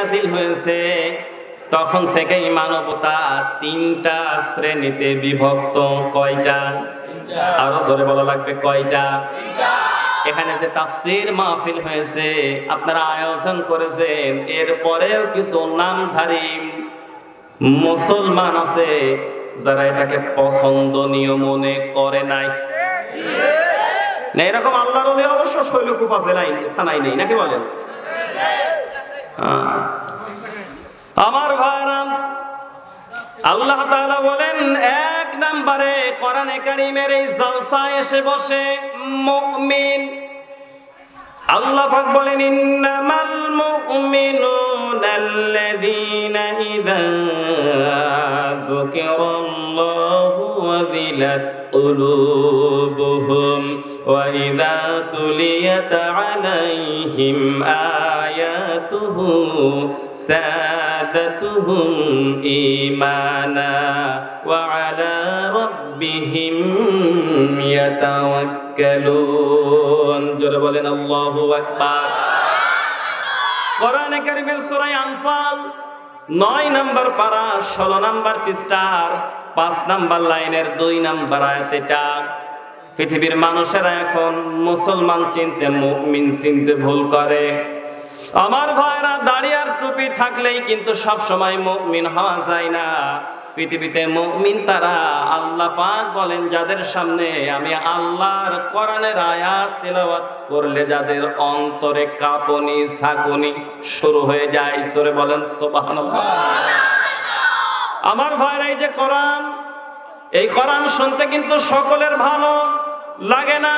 নাজিল হয়েছে। তখন থেকেই মানবতা তিনটা শ্রেণীতে বিভক্ত। কয়টা? আরও জোরে বলা লাগবে, কয়টা? এখানে যে তাফসির মাহফিল হয়েছে, আপনারা আয়োজন করেছেন এরপরেও কিছু নামধারী মুসলমান আছে যারা এটাকে পছন্দনীয় মনে করে নাই। এরকম আল্লাহর অবশ্য শৈলকুপা জেলায়, থানায় নেই, নাকি বলেন। আমার ভাইরাম আল্লাহ তাআলা বলেন এক নম্বরে কোরআনে কারীমের এই জালসা এসে বসে মুমিন আল্লাহ পাক বলেন ইন্নামাল মুমিনুনা আল্লাযীনা ইযা যুকিরাল্লাহু ওয়াজিলাত قلوبهم وإذا تليت عليهم آياته سادتهم إيمانا وعلى ربهم يتوكلون جل بولن الله أكبر কোরআনে কারিমের সূরা আনফাল নয় নাম্বার পারা ষোলো নাম্বার পৃষ্ঠার পাঁচ নাম্বার লাইনের দুই নাম্বার আয়াত এটা পৃথিবীর মানুষেরা এখন মুসলমান চিনতে মুমিন চিনতে ভুল করে আমার ভাইরা দাড়ি আর টুপি থাকলেই কিন্তু সব সময় মুমিন হওয়া যায় না। পৃথিবীতে মুমিন তারা আল্লাহ পাক বলেন, যাদের সামনে আমি আল্লাহর কোরআনের আয়াত তেলাওয়াত করলে যাদের অন্তরে কাঁপনি, সাকুনি শুরু হয়ে যায়। সরে বলেন, সুবহানাল্লাহ। আমার ভাইরা, এই যে কোরআন, এই কোরআন শুনতে কিন্তু সকলের ভালো লাগে না।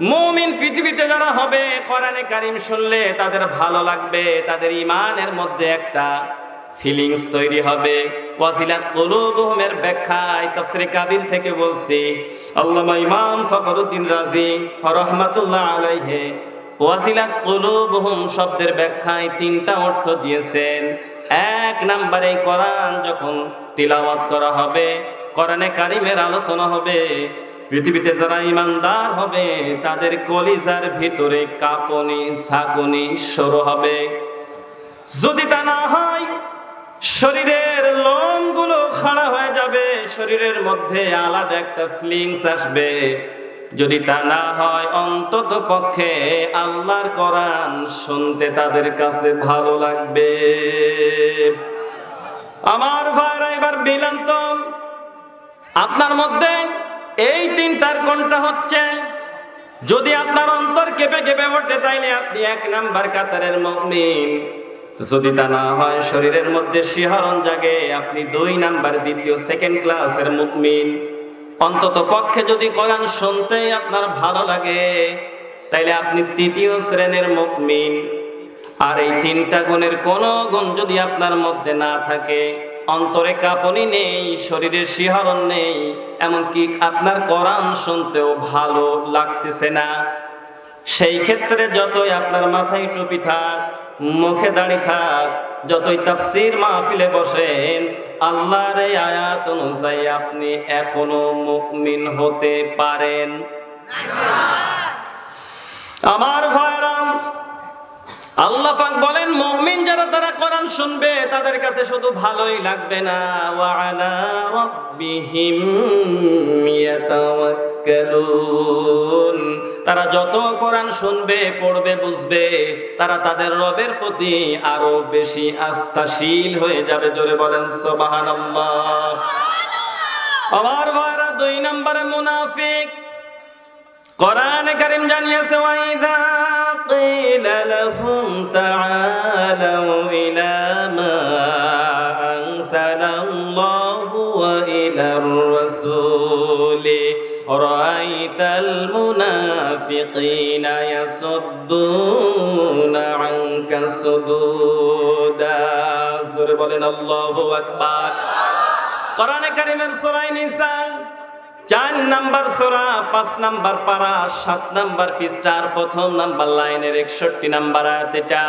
মুমিন পৃথিবীতে যারা হবে, কোরআনে কারিম শুনলে তাদের ভালো লাগবে, তাদের ইমানের মধ্যে একটা ফিলিংস তৈরি হবে। ওয়াজিলাত কুলুবুহুমের ব্যাখ্যায় তাফসীরে কাবির থেকে বলছি, আল্লামা ইমাম ফখরুদ্দিন রাজি রাহমাতুল্লাহ আলাইহি ওয়াজিলাত কুলুবুহুম শব্দের ব্যাখ্যায় তিনটা অর্থ দিয়েছেন। এক নম্বরে কোরআন যখন তিলাওয়াত করা হবে, কোরআনে কারিমের আলোচনা হবে পৃথিবীতে যারা ইমানদার হবে, তাদের কলিজার ভিতরে কাঁপনি সাকুনি শুরু হবে। যদি তা না হয়, শরীরের লোমগুলো খাড়া হয়ে যাবে, শরীরের মধ্যে আলাদা একটা ফিলিংস আসবে। যদি তা না হয়, অন্তত পক্ষে আল্লাহর কোরআন শুনতে তাদের কাছে ভালো লাগবে। আমার ভাইরা, এবার বিলান তো আপনার মধ্যে এই তিনটার কোনটা হচ্ছে? যদি আপনার অন্তর কেঁপে কেঁপে ওঠে, তাইলে আপনি এক নাম্বার কাতারের মুমিন। যদি তা না হয়, শরীরের মধ্যে শিহরণ জাগে, আপনি দুই নাম্বার দ্বিতীয় সেকেন্ড ক্লাসের মুমিন। অন্তত পক্ষে যদি কোরআন শুনতে আপনার ভালো লাগে, তাইলে আপনি তৃতীয় শ্রেণির মুমিন। আর এই তিনটা গুণের কোনো গুণ যদি আপনার মধ্যে না থাকে অন্তরে কাঁপনি নেই শরীরের শিহরণ নেই এমনকি আপনার কোরআন শুনতেও ভালো লাগতেছে না। সেই ক্ষেত্রে যতই আপনার মাথায় টুপি থাক মুখে দাড়ি থাক যতই তাফসির মাহফিলে বসেন আল্লাহর এই আয়াত অনুযায়ী আপনি এখনও মুমিন হতে পারেন। আমার ভয়রাম আল্লাহ পাক বলেন, মুমিন যারা তারা কোরআন শুনবে, তাদের কাছে শুধু ভালোই লাগবে না। ওয়া আলা রাব্বিহিম ইয়াতাওয়াক্কালুন। তারা যত কোরআন শুনবে, পড়বে, বুঝবে, তারা তাদের রবের প্রতি আরও বেশি আস্থাশীল হয়ে যাবে। জোরে বলেন, সুবহানাল্লাহ। আমার ভাইরা, দুই নম্বরে মুনাফিক। قرآن كريم جانيس وإذا قيل لهم تعالوا إلى ما أنزل الله وإلى الرسول رأيت المنافقين يصدون عنك صدودا سورة بولين الله أكبر. قرآن كريم سورة نسان চার নাম্বার সোরা, পাঁচ নাম্বার পারা, সাত নাম্বার পৃষ্ঠার প্রথম নাম্বার লাইনের একষট্টি নাম্বার আয়াত এটা।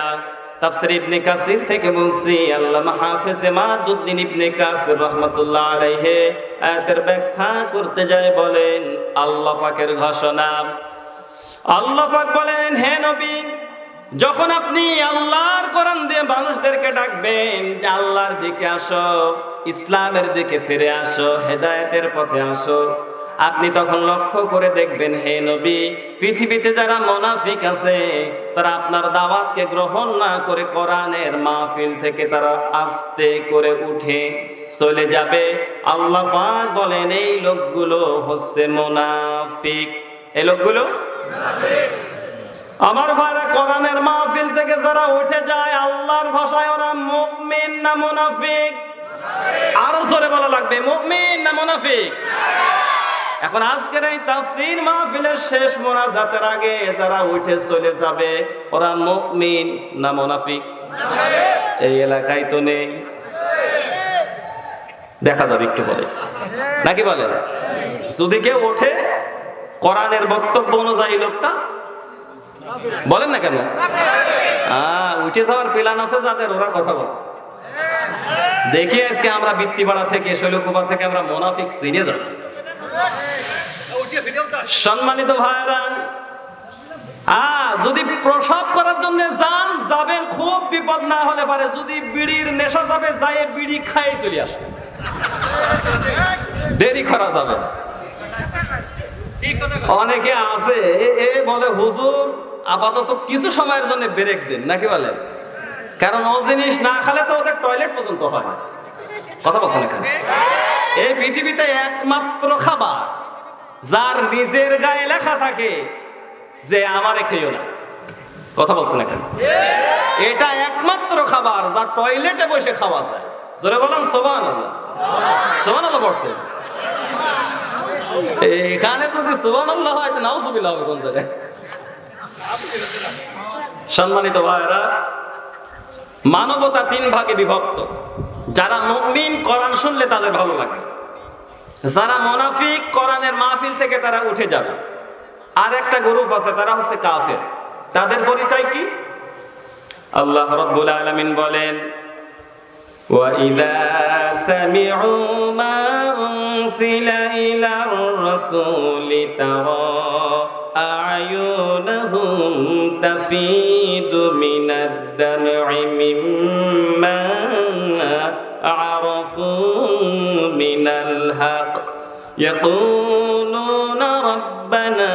তাফসির ইবনে কাসির থেকে বলছি, আল্লামা হাফেজ মাদুদ্দিন ইবনে কাসির রহমাতুল্লাহ আলাইহি আয়াতের ব্যাখ্যা করতে যায়, বলেন, আল্লাহ পাকের ঘোষণা। আল্লাহ পাক বলেন, হে নবী, যখন আপনি আল্লাহর কোরআন দিয়ে মানুষদেরকে ডাকবেন, যে আল্লাহর দিকে আসো ইসলামের দিকে ফিরে আসো, হেদায়েতের পথে আসো। আপনি তখন লক্ষ্য করে দেখবেন, হে নবী, পৃথিবীতে যারা মোনাফিক আছে, তারা আপনার দাওয়াতকে গ্রহণ না করে কোরআনের মাহফিল থেকে তারা আস্তে করে উঠে চলে যাবে। আল্লাহ পাক বলেন, এই লোকগুলো হচ্ছে মোনাফিক। এই লোকগুলো? আমার ভাইরা, কোরআনের মাহফিল থেকে যারা উঠে যায়, আল্লাহর ভাষায় ওরা মুমিন না মুনাফিক? আরও জোরে বলা লাগবে, মুমিন না মুনাফিক? এখন আজকের এই তাফসীর মাহফিলের শেষ মোনাজাতের আগে যারা উঠে চলে যাবে, ওরা মুমিন না মুনাফিক? এই এলাকায় তো নেই। দেখা যাবে একটু পরে। নাকি বলেন? যদি কেউ ওঠে, কোরআনের বক্তব্য অনুযায়ী লোকটা? বলেন না কেন? উঠে যাওয়ার প্ল্যান আছে যাদের, ওরা কথা বলে। দেখি আজকে আমরা বৃত্তিপাড়া থেকে শৈলকুপা থেকে আমরা মোনাফিক চিনে যাব। সম্মানিত ভাইরা আ, যদি প্রসব করার জন্য যান, যাবেন, খুব বিপদ না হলে পারে, যদি বিড়ির নেশা যাবে যাই বিড়ি খাই চলে আসবে। দেরি করা যাবে অনেকে আছে, এ বলে, হুজুর, আপাতত কিছু সময়ের জন্য ব্রেক দিন। নাকি বলে? কারণ ও জিনিস না খেলে তো ওদের টয়লেট পর্যন্ত হয় কথা বলছেন এখানে এই পৃথিবীতে একমাত্র খাবার যার নিজের গায়ে লেখা থাকে যে আমারে খেয়েও না। কথা বলছেন এখানে এটা একমাত্র খাবার যা টয়লেটে বসে খাওয়া যায়। জোরে বলেন সোবান সোবান আল্লাহ পড়ছে। এখানে যদি সুবান আল্লাহ হয়, তো নাও সুবিলা হবে কোন জায়গায়? সম্মানিত ভাইরা মানবতা তিন ভাগে বিভক্ত যারা মুমিন কোরআন শুনলে তাদের ভালো লাগে যারা মোনাফিক কোরআনের মাহফিল থেকে তারা উঠে যাবে আর একটা গ্রুপ আছে তারা হচ্ছে কাফের তাদের পরিচয় কি আল্লাহ রব্বুল আলামিন বলেন وإذا سمعوا ما أنزل إلى الرسول ترى أعينهم تفيد من الدمع مما عرفوا من الحق. يقولون ربنا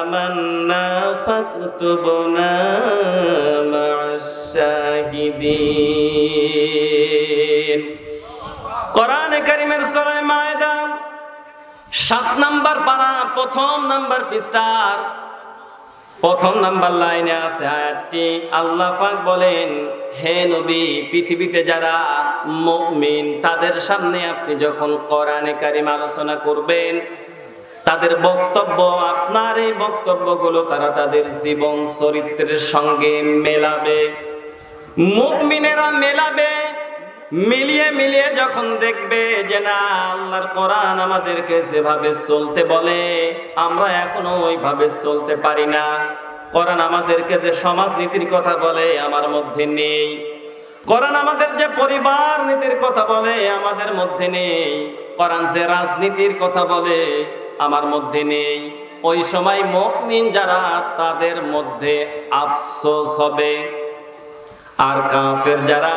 آمنا فاكتبنا مع الشاهدين. قرآن كريم معي সাত নাম্বার পারা প্রথম নাম্বার পৃষ্ঠার, প্রথম নাম্বার লাইনে আছে আয়াতটি। আল্লাহ পাক বলেন, হে নবী, পৃথিবীতে যারা মুমিন, তাদের সামনে আপনি যখন কোরআনে কারিম আলোচনা করবেন, তাদের বক্তব্য, আপনার এই বক্তব্যগুলো তারা তাদের জীবন চরিত্রের সঙ্গে মেলাবে। মুমিনেরা মেলাবে মিলিয়ে মিলিয়ে যখন দেখবে যে না, আল্লাহর কোরআন আমাদেরকে যেভাবে চলতে বলে, আমরা এখনও ওইভাবে চলতে পারি না। কোরআন আমাদেরকে যে সমাজ নীতির কথা বলে, আমার মধ্যে নেই। কোরআন আমাদের যে পরিবার নীতির কথা বলে, আমাদের মধ্যে নেই। কোরআন যে রাজনীতির কথা বলে, আমার মধ্যে নেই। ওই সময় মুমিন যারা, তাদের মধ্যে আফসোস হবে। আর কাফের যারা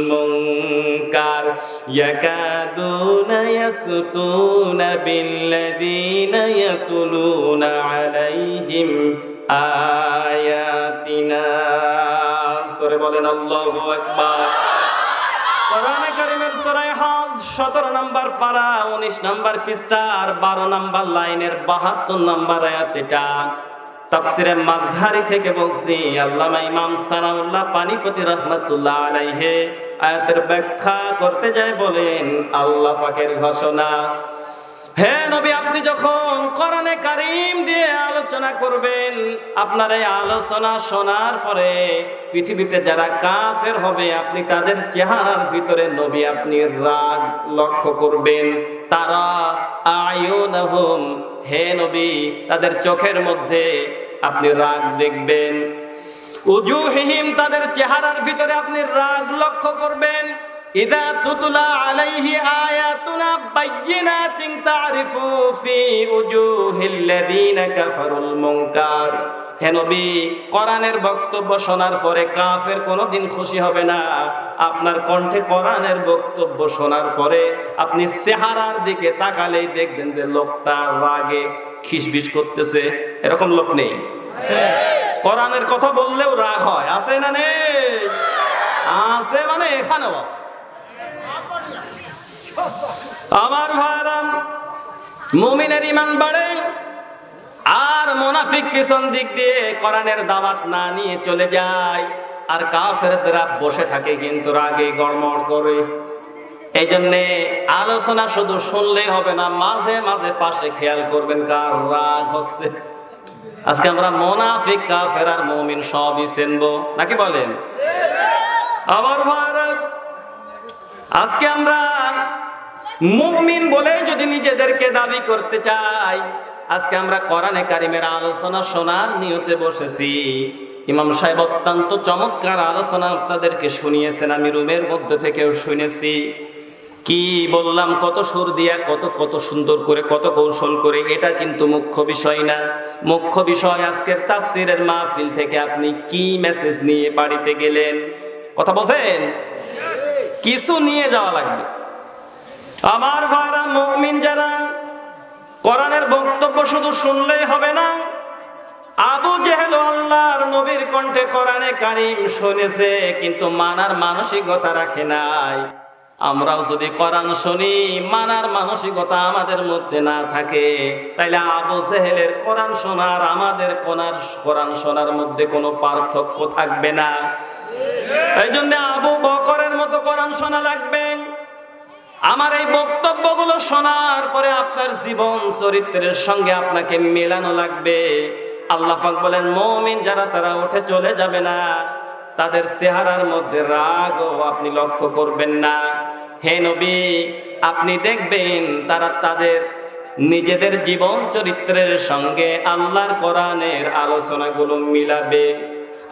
ইয়াকাদুনা ইয়াসতুনা বিল্লাযীনা ইয়াতুলুনা আলাইহিম আয়াতিনা সরে বলেন আল্লাহু আকবার কোরআনে কারিমের সূরা হজ 17 নাম্বার পারা 19 নাম্বার পৃষ্ঠা আর 12 নাম্বার লাইনের 72 নাম্বার আয়াত এটা তাফসিরে মাযহারি থেকে বলছি আল্লামা ইমাম সানাউল্লাহ পানিপতি রহমাতুল্লাহ আলাইহি আয়াতের ব্যাখ্যা করতে যায় বলেন, আল্লাহ পাকের ঘোষণা। হে নবী, আপনি যখন কোরআনে কারিম দিয়ে আলোচনা করবেন, আপনার এই আলোচনা শোনার পরে পৃথিবীতে যারা কাফের হবে, আপনি তাদের চেহারার ভিতরে নবী আপনি রাগ লক্ষ্য করবেন। তারা আয়ুনহুম, হে নবী, তাদের চোখের মধ্যে আপনি রাগ দেখবেন। উজুহিহিম তাদের চেহারার ভিতরে আপনি রাগ লক্ষ্য করবেন। ইদা তুতলা আলাইহি আয়াতুনা বাইয়িনাতিন তারিফু ফি উজুহিল লাযিনা কাফারুল মুনকার। হে নবী, কোরআনের বক্তব্য শোনার পরে কাফের কোনোদিন খুশি হবে না। আপনার কণ্ঠে কোরআনের বক্তব্য শোনার পরে আপনি চেহারার দিকে তাকালেই দেখবেন যে লোকটা রাগে খিসবিস করতেছে। এরকম লোক নেই। কোরআনের কথা বললেও রাগ হয়। আছে না নেই? আছে মানে এখানেও আছে। আমার ভাইরাম মুমিনের ইমান বাড়ে, আর মোনাফিক পিছন দিক দিয়ে কোরআনের দাওয়াত না নিয়ে চলে যায়, আর কাফেররা বসে থাকে কিন্তু রাগে গড়মড় করে। এই জন্যে আলোচনা শুধু শুনলেই হবে না, মাঝে মাঝে পাশে খেয়াল করবেন কার রাগ হচ্ছে। আজকে আমরা মোনাফিক, কাফের আর মুমিন সবই চিনবো। নাকি বলেন? আবার আজকে আমরা মুমিন বলে যদি নিজেদেরকে দাবি করতে চাই, আজকে আমরা কোরআনে কারিমের আলোচনা শোনার নিয়তে বসেছি। ইমাম সাহেব অত্যন্ত চমৎকার আলোচনা আপনাদেরকে শুনিয়েছেন, আমি রুমের মধ্যে থেকেও শুনেছি। কি বললাম, কত সুর দিয়া, কত কত সুন্দর করে, কত কৌশল করে, এটা কিন্তু মুখ্য বিষয় না। মুখ্য বিষয় আজকের তাফসিরের মাহফিল থেকে আপনি কি মেসেজ নিয়ে বাড়িতে গেলেন? কথা বলছেন? কিছু নিয়ে যাওয়া লাগবে। আমার ভাইরা, মুমিন যারা, কোরআনের বক্তব্য শুধু শুনলেই হবে না। আবু জেহেল আল্লাহর নবীর কণ্ঠে কোরআনে কারিম শুনেছে, কিন্তু মানার মানসিকতা রাখে নাই। আমরাও যদি কোরআন শুনি, মানার মানসিকতা আমাদের মধ্যে না থাকে, তাইলে আবু জেহেলের কোরআন শোনার, আমাদের কোনার, কোরআন শোনার মধ্যে কোনো পার্থক্য থাকবে না। এই জন্য আবু বকরের মতো কোরআন শোনা লাগবে। আমার এই বক্তব্যগুলো শোনার পরে আপনার জীবন চরিত্রের সঙ্গে আপনাকে মেলানো লাগবে। আল্লাহ বলেন, মমিন যারা, তারা উঠে চলে যাবে না। তাদের চেহারার মধ্যে রাগও আপনি লক্ষ্য করবেন না। হে নবী, আপনি দেখবেন তারা তাদের নিজেদের জীবন চরিত্রের সঙ্গে আল্লাহর কোরআনের আলোচনাগুলো মিলাবে।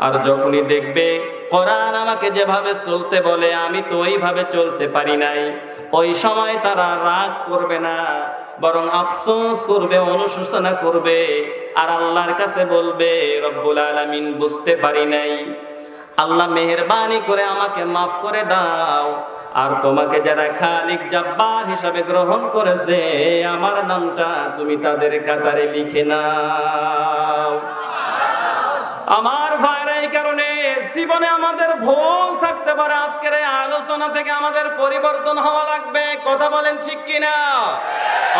আর যখনই দেখবে কোরআন আমাকে যেভাবে চলতে বলে, আমি তো ওইভাবে চলতে পারি নাই। ওই সময় তারা রাগ করবে না, বরং আফসোস করবে, অনুশোচনা করবে, আর আল্লাহর কাছে বলবে, রব্বুল আলামিন, বুঝতে পারি নাই। আল্লাহ মেহেরবানি করে আমাকে মাফ করে দাও আর তোমাকে যারা খালিক জাব্বার হিসাবে গ্রহণ করেছে, আমার নামটা তুমি তাদের কাতারে লিখে নাও। আমার ভাইরা এই কারণে জীবনে আমাদের ভুল থাকতে পারে। আজকের এই আলোচনা থেকে আমাদের পরিবর্তন হওয়া লাগবে। কথা বলেন ঠিক কিনা?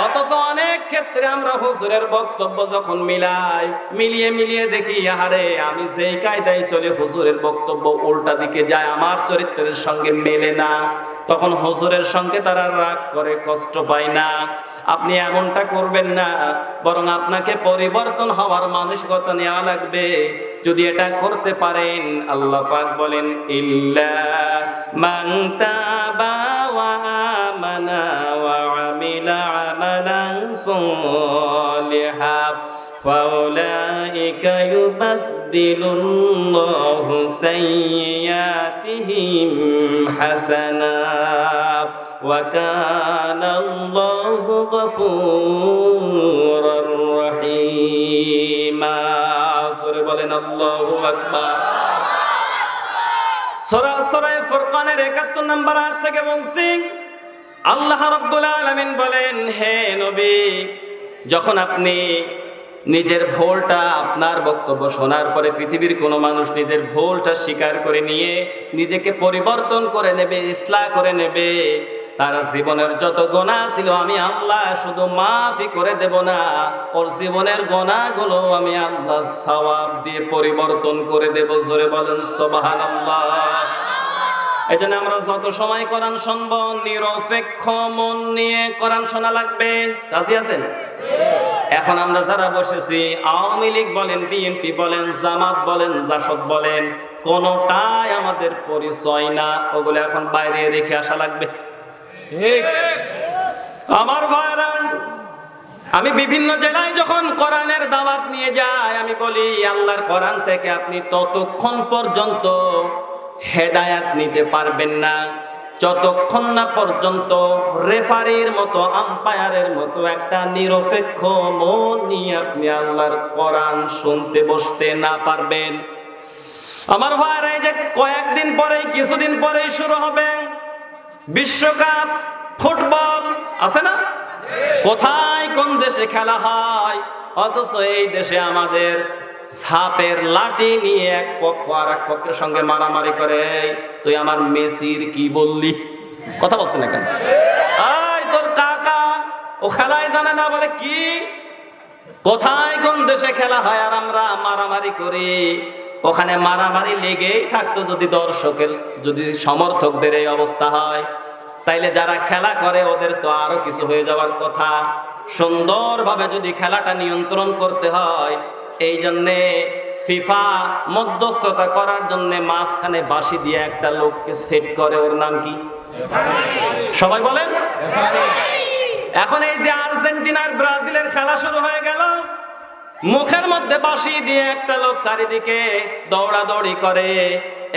অথচ অনেক ক্ষেত্রে আমরা হুজুরের বক্তব্য যখন মিলাই, মিলিয়ে মিলিয়ে দেখি, আহারে, আমি যেই কায়দায় চলে, হুজুরের বক্তব্য উল্টা দিকে যায়, আমার চরিত্রের সঙ্গে মেলে না। তখন হুজুরের সঙ্গে তারা রাগ করে, কষ্ট পায় না। আপনি এমনটা করবেন না বরং আপনাকে পরিবর্তন হওয়ার মানসিকতা নেওয়া লাগবে যদি এটা করতে পারেন আল্লাহ পাক বলেন ইল্লা মান তাবা ওয়া আমানা ওয়া আমিলা আমালান সালিহা فأولئك يبدل الله سيئاتهم حسنات وكان الله غفورا رحيما সরে বলেন আল্লাহু আকবার সূরা সূরা ফুরকানের 71 নম্বর আয়াত থেকে বলছি আল্লাহ রাব্বুল আলামিন বলেন হে নবী যখন আপনি নিজের ভুলটা আপনার বক্তব্য শোনার পরে পৃথিবীর কোনো মানুষ নিজের ভুলটা স্বীকার করে নিয়ে নিজেকে পরিবর্তন করে নেবে ইসলাহ করে নেবে তার জীবনের যত গোনা ছিল আমি আল্লাহ শুধু মাফি করে দেব না। ওর জীবনের গোনাগুলো আমি আল্লাহ সওয়াব দিয়ে পরিবর্তন করে দেব। জোরে বলেন, সুবহানাল্লাহ। এই জন্য আমরা যত সময় কোরআন শুনব, নিরপেক্ষ মন নিয়ে কোরআন শোনা লাগবে। রাজি আছেন? এখন আমরা যারা বসেছি, আওয়ামী লীগ বলেন, বিএনপি বলেন, জামাত বলেন, জাসদ বলেন, কোনোটাই আমাদের পরিচয় না। ওগুলো এখন বাইরে রেখে আসা লাগবে। আমার ভাইরা, আমি বিভিন্ন জেলায় যখন কোরআনের দাওয়াত নিয়ে যাই, আমি বলি, আল্লাহর কোরআন থেকে আপনি ততক্ষণ পর্যন্ত হেদায়াত নিতে পারবেন না। যতক্ষণ না পর্যন্ত রেফারির মতো, আম্পায়ারের মতো একটা নিরপেক্ষ মন নিয়ে আপনি আল্লাহর কোরআন শুনতে বসতে না পারবেন। আমার ভাইরা, এই যে কয়েকদিন পরেই, কিছুদিন পরেই শুরু হবে। বিশ্বকাপ, ফুটবল আছে না? কোথায় কোন দেশে খেলা হয়? অথচ এই দেশে আমাদের সাপের লাঠি নিয়ে এক পক্ষ আর এক পক্ষের সঙ্গে মারামারি করে। তুই আমার মেসির কি বললি? কথা বলছে না কেন? তোর কাকা, ও খেলায় জানে না বলে কি? কোথায় কোন দেশে খেলা হয় আর আমরা মারামারি করি? ওখানে মারামারি লেগেই থাকতো যদি দর্শকের যদি সমর্থকদের এই অবস্থা হয়। তাইলে যারা খেলা করে ওদের তো আরও কিছু হয়ে যাওয়ার কথা। সুন্দরভাবে যদি খেলাটা নিয়ন্ত্রণ করতে হয় এই জন্যে ফিফা মধ্যস্থতা করার জন্য মাঝখানে বাঁশি দিয়ে একটা লোককে সেট করে। ওর নাম কি? সবাই বলেন? এখন এই যে আর্জেন্টিনার ব্রাজিলের খেলা শুরু হয়ে গেল। মুখের মধ্যে বাঁশি দিয়ে একটা লোক চারিদিকে দৌড়াদৌড়ি করে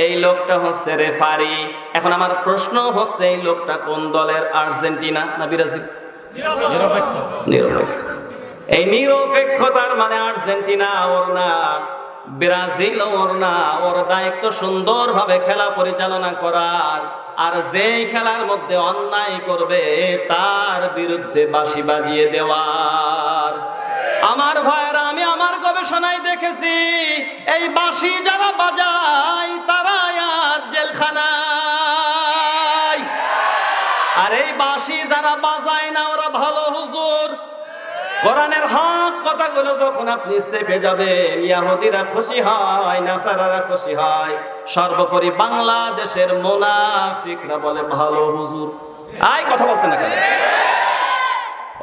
এই লোকটা হচ্ছে রেফারি। এখন আমার প্রশ্ন হচ্ছে এই লোকটা কোন দলের আর্জেন্টিনা না ব্রাজিল? নিরপেক্ষ। এই নিরপেক্ষতার মানে আর্জেন্টিনা ওর না ব্রাজিল ওর না ওর দায়িত্ব সুন্দরভাবে খেলা পরিচালনা করার আর যেই খেলার মধ্যে অন্যায় করবে তার বিরুদ্ধে বাঁশি বাজিয়ে দেওয়ার। আমার ভাইয়েরা, আমি আমার গবেষণায় দেখেছি, এই বাঁশি যারা বাজায় তারা আজ জেলখানায়। আর এই বাঁশি যারা বাজায় না, ওরা ভালো হুজুর। কোরআনের হক কথাগুলো যখন আপনি চেপে যাবেন, ইয়াহুদিরা খুশি হয়, নাসারারা খুশি হয়। সর্বোপরি বাংলাদেশের মোনাফিকরা বলে, ভালো হুজুর। আই কথা বলছে না কেন?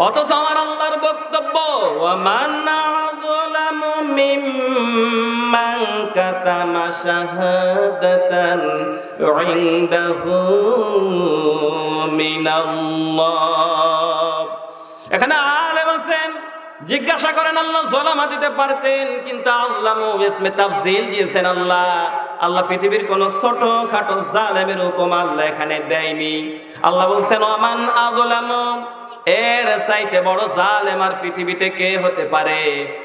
অথচ আমার আল্লাহর বক্তব্য, ওয়ামান আযলামু মিম্মান কাতামা শাহাদাতান ইনদাহু মিনাল্লাহ। এখানে আলেম আছেন, জিজ্ঞাসা করেন, আল্লাহ জলামা দিতে পারতেন, কিন্তু আল্লাহ ইসমে তাফসিল দিয়েছেন আল্লাহ। আল্লাহ পৃথিবীর কোন ছোট খাটো জালেমের হুকুম আল্লাহ এখানে দেয়নি। আল্লাহ বলছেন ওমান আযলামু এর চাইতে বড় জালেম আর পৃথিবীতে কে হতে পারে?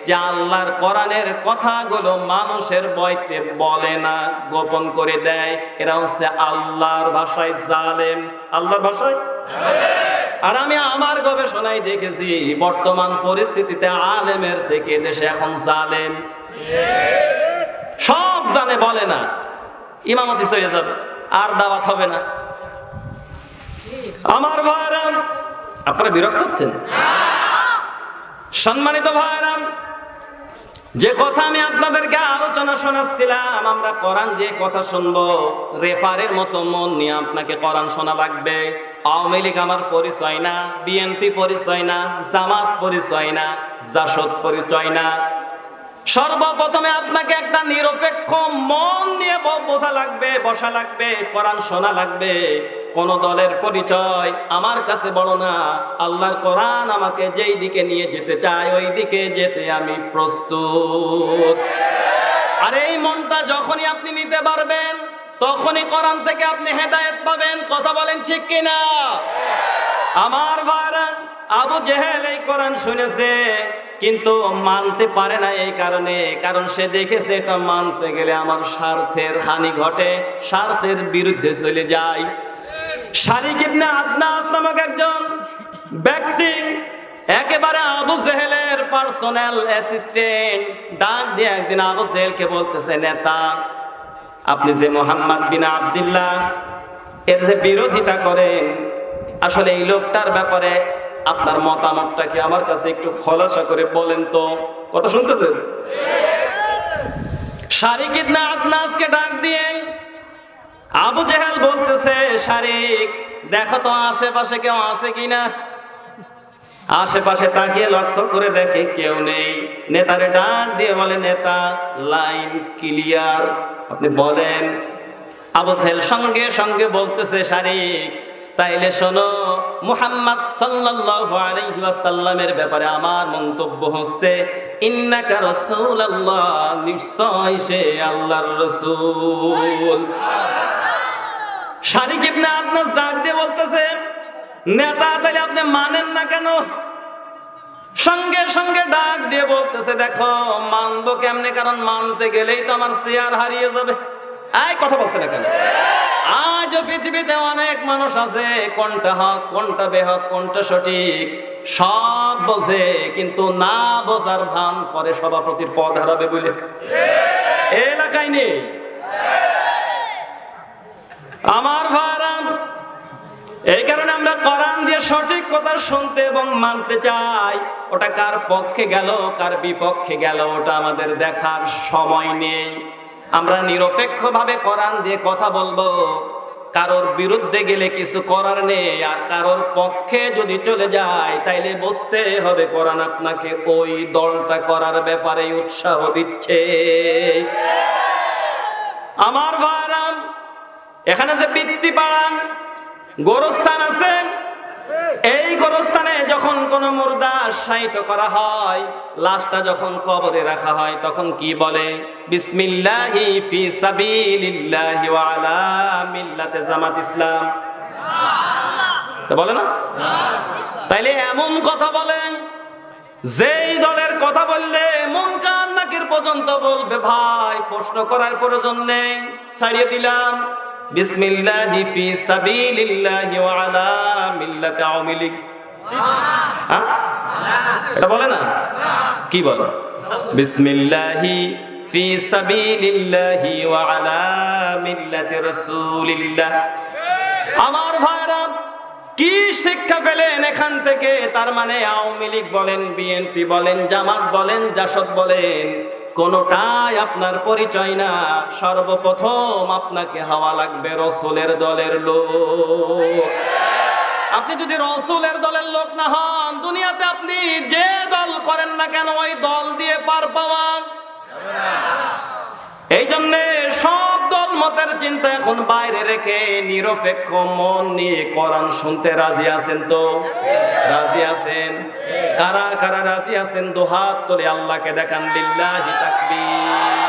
যে আল্লাহর কোরআনের কথাগুলো মানুষের বইতে বলে না, গোপন করে দেয়। এরা হচ্ছে আল্লাহর ভাষায় জালেম। আল্লাহর ভাষায়? আর আমি আমার গবেষণায় দেখেছি, বর্তমান পরিস্থিতিতে আলেমের থেকে দেশে এখন জালেম। সব জানে বলে না। ইমামতি চলে যাবে, আর দাওয়াত হবে না। আমার ভাইরা আপনারা বিরক্ত হচ্ছেন? সম্মানিত ভাইরাম যে কথা আমি আপনাদেরকে আলোচনা শোনাচ্ছিলাম, আমরা কোরআন দিয়ে কথা শুনব। রেফারের মতো মন নিয়ে আপনাকে কোরআন শোনা লাগবে। আওয়ামী লীগ আমার পরিচয় না, বিএনপি পরিচয় না, জামাত পরিচয় না, জাসদ পরিচয় না। সর্বপ্রথমে আপনাকে একটা নিরপেক্ষ মন নিয়ে বসা লাগবে বসা লাগবে, কোরআন শোনা লাগবে। কোন দলের পরিচয় আমার কাছে বড় না। আল্লাহর কোরআন আমাকে যেই দিকে নিয়ে যেতে চায়, ওই দিকে যেতে আমি প্রস্তুত। আর এই মনটা যখনই আপনি নিতে পারবেন, তখনই কোরআন থেকে আপনি হেদায়েত পাবেন। কথা বলেন ঠিক কিনা? আমার ভাইরা, আবু জেহেল এই কোরআন শুনেছে, কিন্তু মানতে পারে না এই কারণে। কারণ সে দেখেছে এটা মানতে গেলে আমার স্বার্থের হানি ঘটে, স্বার্থের বিরুদ্ধে চলে যায়। শারিক ইবনে আদনাস নামক একজন ব্যক্তি, একেবারে আবু জেহেলের পার্সোনাল অ্যাসিস্ট্যান্ট ডাক দিয়ে একদিন আবু জেহেলকে বলতেছে, নেতা, আপনি যে মোহাম্মদ বিন আবদুল্লাহ, এর যে বিরোধিতা করেন আসলে এই লোকটার ব্যাপারে আপনার মতামতটা কি আমার কাছে একটু খোলাসা করে বলেন তো? কথা শুনতেছেন? শারিক ইবনে আদনাসকে ডাক দিয়ে আবু জেহেল বলতেছে, শারিক, দেখো তো আশেপাশে কেউ আছে কিনা? আশেপাশে তাকিয়ে লক্ষ্য করে দেখে কেউ নেই। নেতারে ডাক দিয়ে বলে, নেতা, লাইন ক্লিয়ার। আপনি বলেন, আবু জেহেল সঙ্গে সঙ্গে বলতেছে, শারিক, তাইলে শোনো, মুহাম্মদ সাল্লাল্লাহু আলাইহি ওয়াসাল্লামের ব্যাপারে আমার মন্তব্য হচ্ছে, ইন্নাকা রাসূলুল্লাহ নিশ্চয় সে আল্লাহর রাসূল। শারিক ইবনে আদনাস ডাক দিয়ে বলতেছে, নেতা, তাহলে আপনি মানেন না কেন? সঙ্গে সঙ্গে ডাক দিয়ে বলতেছে, দেখো, মানবো কেমনে? কারণ মানতে গেলেই তো আমার চেয়ার হারিয়ে যাবে। এই কথা বলছে না কেন? আজও পৃথিবীতে অনেক মানুষ আছে, কোনটা হক, কোনটা বেহক, কোনটা সঠিক, সব বোঝে, কিন্তু না বোঝার ভান করে সভাপতির পদ হারাবে বলে। এলাকায় নেই। আমার ভাড়া এই কারণে আমরা কোরআন দিয়ে সঠিক কথা শুনতে এবং মানতে চাই। ওটা কার পক্ষে গেল, কার বিপক্ষে গেল, ওটা আমাদের দেখার সময় নেই। আমরা নিরপেক্ষভাবে কোরআন দিয়ে কথা বলব। কারোর বিরুদ্ধে গেলে কিছু করার নেই, আর কারোর পক্ষে যদি চলে যায়, তাইলে বুঝতে হবে কোরআন আপনাকে ওই দলটা করার ব্যাপারে উৎসাহ দিচ্ছে। আমার ভাইরাম এখানে যে বৃত্তি পাড়ান, গোরস্থান আছে, এই গোরস্থানে যখন কোন মুর্দা শায়িত করা হয়, লাশটা যখন কবরে রাখা হয়, তখন কি বলে? বিসমিল্লাহি ফি সাবিলিল্লাহি ওয়া আলা মিল্লাতে জামাত ইসলাম। বলে না? তাইলে এমন কথা বলেন, যেই দলের কথা বললে মুনকার নাকির পর্যন্ত বলবে, ভাই, প্রশ্ন করার প্রয়োজন নেই, ছাড়িয়ে দিলাম। বিসমিল্লাহি ফি সাবিলিল্লাহি ওয়া আলা মিল্লাতি আওয়ামী লীগ হ্যাঁ? এটা বলে না? কি বলে? বিসমিল্লাহি ফি সাবিলিল্লাহি ওয়া আলা মিল্লাতি রাসূলিল্লাহ। আমার ভাইরা, কি শিক্ষা পেলেন এখান থেকে? তার মানে আওয়ামী লীগ বলেন, বিএনপি বলেন, জামাত বলেন, জাসদ বলেন। কোনটাই আপনার পরিচয় না। সর্বপ্রথম আপনাকে হওয়া লাগবে রসুলের দলের লোক। আপনি যদি রসুলের দলের লোক না হন, দুনিয়াতে আপনি যে দল করেন না কেন, ওই দল দিয়ে পার পাওয়া এই জন্যে মতের চিন্তা এখন বাইরে রেখে নিরপেক্ষ মন নিয়ে কোরআন শুনতে রাজি আছেন তো? রাজি আছেন? কারা কারা রাজি আছেন? দুহাত তোলে আল্লাহকে দেখান, লিল্লাহি তাকবীর।